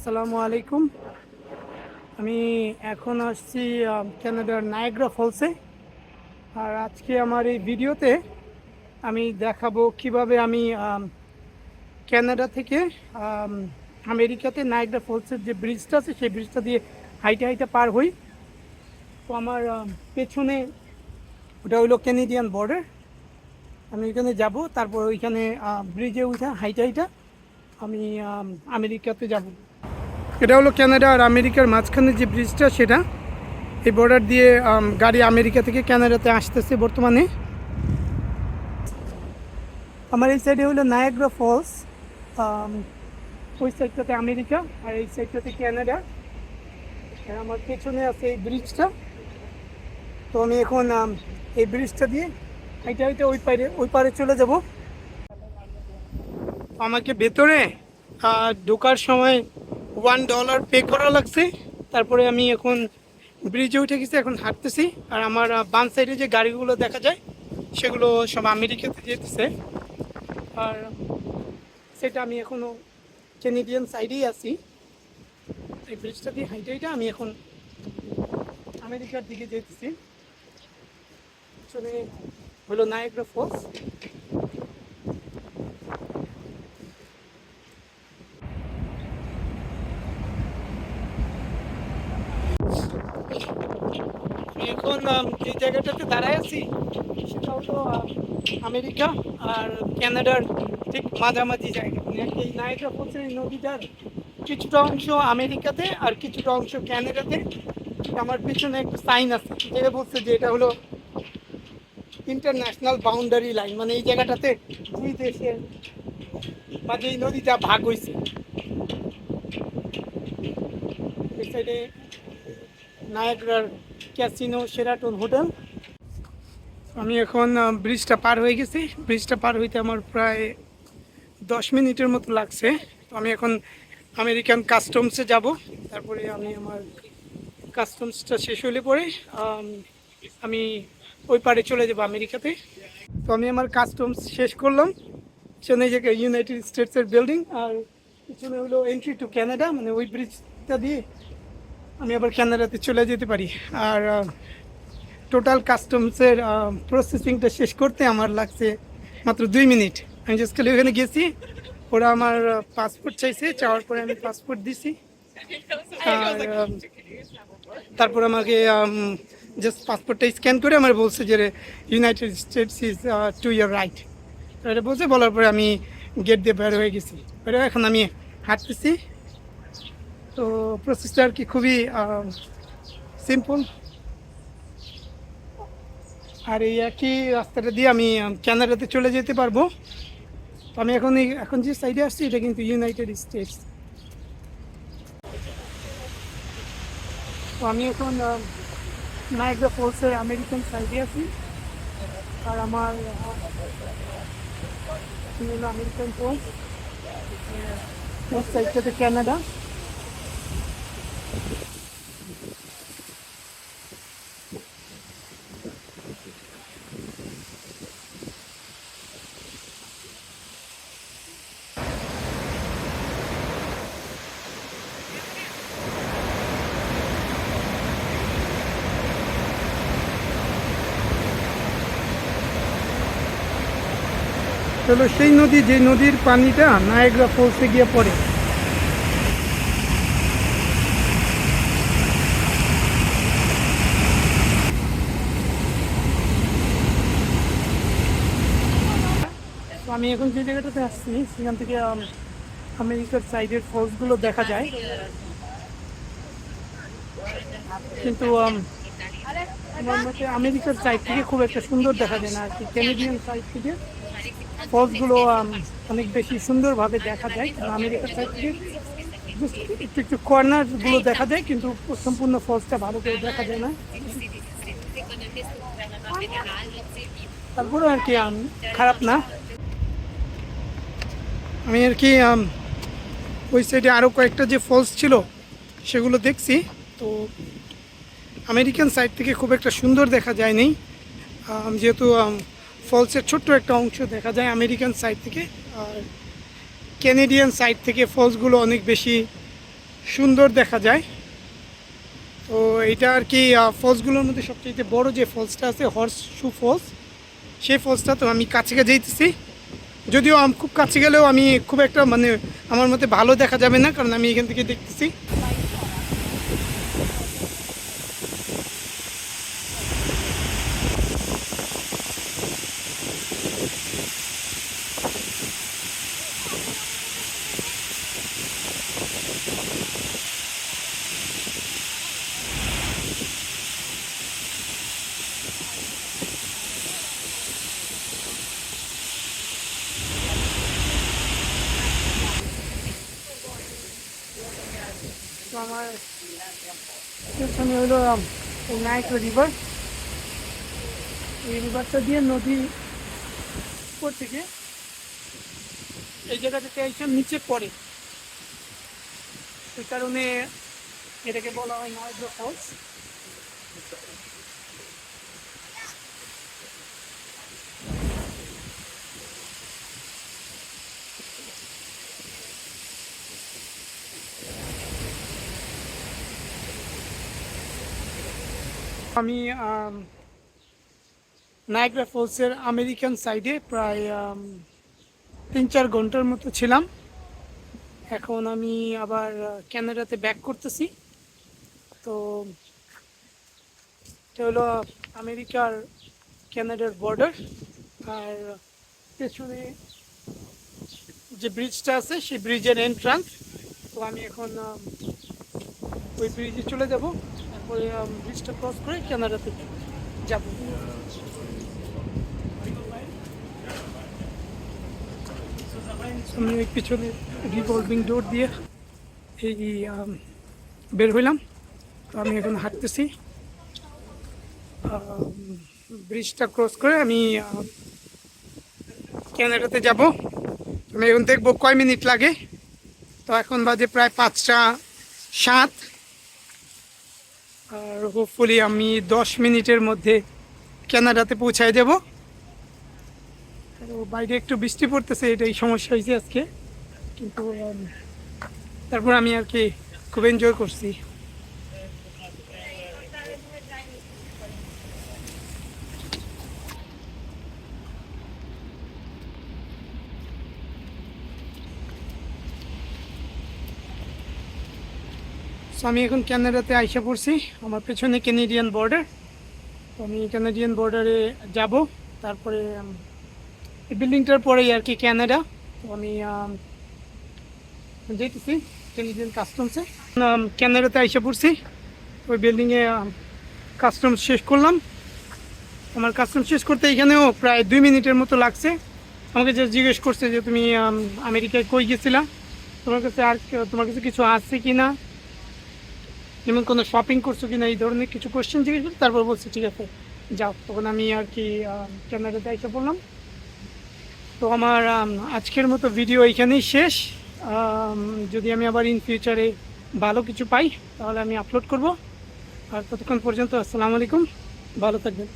আসসালামু আলাইকুম। আমি এখন আসছি ক্যানাডার নায়াগ্রা ফলসে আর আজকে আমার এই ভিডিওতে আমি দেখাবো কীভাবে আমি ক্যানাডা থেকে আমেরিকাতে নায়গ্রা ফলসের যে ব্রিজটা আছে, সেই ব্রিজটা দিয়ে হাইটে হাইটে পার হই। তো আমার পেছনে ওটা হইল ক্যানেডিয়ান বর্ডার আমি ওইখানে যাব, তারপর ওইখানে ব্রিজে উঠা হাইটা হাইটা আমি, আমেরিকাতে যাব। এটা হলো কানাডা আর আমেরিকার মাঝখানে যে ব্রিজটা সেটা। এই বর্ডার দিয়ে গাড়ি আমেরিকা থেকে কানাডাতে আসতেছে বর্তমানে। আমার এই সাইডে হলো নায়াগ্রা ফলস ওই সাইডটাতে আমেরিকা আর এই সাইডটাতে কানাডা আর আমার পেছনে আছে এই ব্রিজটা তো আমি এখন এই ব্রিজটা দিয়ে হাইটে হাইটে ওই পারে ওই পারে চলে যাব। আমাকে ভেতরে ঢোকার সময় ওয়ান ডলার পে করা লাগছে। তারপরে আমি এখন ব্রিজে উঠে গেছি, এখন হাঁটতেছি। আর আমার বাম সাইডে যে গাড়িগুলো দেখা যায়, সেগুলো সব আমেরিকাতে যেতেছে। আর সেটা আমি এখনও কেনেডিয়ান সাইডেই আছি। এই ব্রিজটা দিয়ে হাইটে আমি এখন আমেরিকার দিকে যেতেছি। পিছনে হলো নায়াগ্রা ফলস আমি এখন আম, যে জায়গাটাতে দাঁড়ায় আছি, সেটা হলো আমেরিকা আর কানাডার ঠিক মাঝামাঝি জায়গা। এই ফলসের এই নদীটার কিছুটা অংশ আমেরিকাতে আর কিছুটা অংশ কানাডাতে আমার পিছনে একটা সাইন আছে, যেটা বলছে যে এটা হলো ইন্টারন্যাশনাল বাউন্ডারি লাইন মানে এই জায়গাটাতে দুই দেশের মাঝে এই নদীটা ভাগ হয়েছে এই সাইডে ক্যাসিনো সেরাটন হোটেল। আমি এখন ব্রিজটা পার হয়ে গেছি। ব্রিজটা পার হইতে আমার প্রায় দশ মিনিটের মতো লাগছে। তো আমি এখন আমেরিকান কাস্টমসে যাব। তারপরে আমি আমার কাস্টমসটা শেষ হলে পরে, আমি ওই পারে চলে যাব আমেরিকাতে। তো আমি আমার কাস্টমস শেষ করলাম। পিছনে যে ইউনাইটেড স্টেটসের বিল্ডিং আর পিছনে হলো এন্ট্রি টু কানাডা মানে ওই ব্রিজটা দিয়ে আমি আবার কানাডাতে চলে যেতে পারি। আর টোটাল কাস্টমসের প্রসেসিংটা শেষ করতে আমার লাগছে মাত্র দুই মিনিট। আমি জাস্ট খালি ওখানে গেছি, ওরা আমার পাসপোর্ট চাইছে, চাওয়ার পরে আমি পাসপোর্ট দিছি। আর তারপর আমাকে জাস্ট পাসপোর্টটা স্ক্যান করে আমার বলছে যে United States is two year right এটা বলছে, বলার পরে আমি গেট দিয়ে বের হয়ে গেছি। হয়ে এখন আমি হাঁটতেছি। তো প্রসেসটা আর কি খুবই সিম্পল আর এই একই রাস্তাটা দিয়ে আমি ক্যানাডাতে চলে যেতে পারব। তো আমি এখন এখন যে সাইডে আসছি, এটা কিন্তু ইউনাইটেড স্টেটস তো আমি এখন নায়গ্রা ফোর্সের আমেরিকান সাইডে আছি। আর আমার আমেরিকান ফোর্স সাইডটাতে কানাডা হলো সেই নদী যে নদীর পানিটা নায়গ্রা ফলসে গিয়ে পড়ে। আমি এখন যে জায়গাটাতে আসছি সেখান থেকে আম, আমেরিকার সাইডের ফলসগুলো দেখা যায়। কিন্তু আমেরিকার সাইড থেকে খুব একটা সুন্দর দেখা যায় না আর কি। ক্যানেডিয়ান সাইড থেকে ফলসগুলো অনেক বেশি সুন্দরভাবে দেখা যায়। আমেরিকার সাইড থেকে একটু একটু কর্নারগুলো দেখা যায় কিন্তু সম্পূর্ণ ফলসটা ভালো করে দেখা যায় না। তারপরে আর কি খারাপ না। আমি আর কি ওই সাইডে আরও কয়েকটা যে ফলস ছিল, সেগুলো দেখছি। তো আমেরিকান সাইড থেকে খুব একটা সুন্দর দেখা যায়নি। যেহেতু ফলসের ছোট্ট একটা অংশ দেখা যায় আমেরিকান সাইড থেকে। আর ক্যানেডিয়ান সাইড থেকে ফলসগুলো অনেক বেশি সুন্দর দেখা যায়। তো এটা আর কি ফলসগুলোর মধ্যে সবচেয়ে বড় যে ফলসটা আছে হর্স শু ফলস সেই ফলসটা তো আমি কাছে কাছে যেতেছি। যদিও খুব কাছে গেলেও আমি খুব একটা মানে আমার মতে ভালো দেখা যাবে না, কারণ আমি এখান থেকে দেখতেছি। আমার পেছনে হলো নাইট রিভার এই রিভারটা দিয়ে নদী উপর থেকে এই জায়গাটাতে এসে নিচে পড়ে। সেই কারণে এটাকে বলা হয় নাইগ্রো ফলস আমি নায়গ্রা ফলসের আমেরিকান সাইডে প্রায় তিন চার ঘণ্টার মতো ছিলাম। এখন আমি আবার ক্যানাডাতে ব্যাক করতেছি। তো হলো আমেরিকার ক্যানাডার বর্ডার আর পেছনে যে ব্রিজটা আছে, সেই ব্রিজের এন্ট্রান্স তো আমি এখন ওই ব্রিজে চলে যাব তারপরে ব্রিজটা ক্রস করে ক্যানাডাতে যাব। আমি পিছনে রিভলভিং ডোর দিয়ে এই বের হইলাম। তো আমি এখন হাঁটতেছি। ব্রিজটা ক্রস করে আম, ক্যানাডাতে যাব। আমি এখন দেখব কয় মিনিট লাগে। তো এখন বাজে প্রায় পাঁচটা সাত। আর হোপফুলি আমি দশ মিনিটের মধ্যে ক্যানাডাতে পৌঁছায় যাব বাইরে একটু বৃষ্টি পড়তেছে, এটাই সমস্যা হয়েছে আজকে। কিন্তু তারপর আমি আর কি খুব এনজয় করছি। সো আমি এখন ক্যানাডাতে আইসা পড়ছি, আমার পেছনে কেনেডিয়ান বর্ডার তো আমি ক্যানাডিয়ান বর্ডারে যাব, তারপরে এই বিল্ডিংটার পরেই আর কি ক্যানাডা তো আমি যেতেছি কেনেডিয়ান কাস্টমসে ক্যানাডাতে আইসা পড়ছি, ওই বিল্ডিংয়ে কাস্টমস শেষ করলাম। আমার কাস্টম শেষ করতে এখানেও প্রায় দুই মিনিটের মতো লাগছে। আমাকে যে জিজ্ঞেস করছে যে, তুমি আমেরিকায় কই গেছিলা? তোমার কাছে আর, তোমার কাছে কিছু আছে কি না যেমন কোনো শপিং করছ কি না এই ধরনের কিছু কোয়েশ্চেন জিজ্ঞেস করছে তারপর বলছে, ঠিক আছে, যাও। তখন আমি আর কি ক্যামেরাতে এসে পড়লাম তো আমার আজকের মতো ভিডিও এইখানেই শেষ। যদি আমি আবার ইন ফিউচারে ভালো কিছু পাই, তাহলে আমি আপলোড করব। আর ততক্ষণ পর্যন্ত, আসসালামু আলাইকুম। ভালো থাকবেন।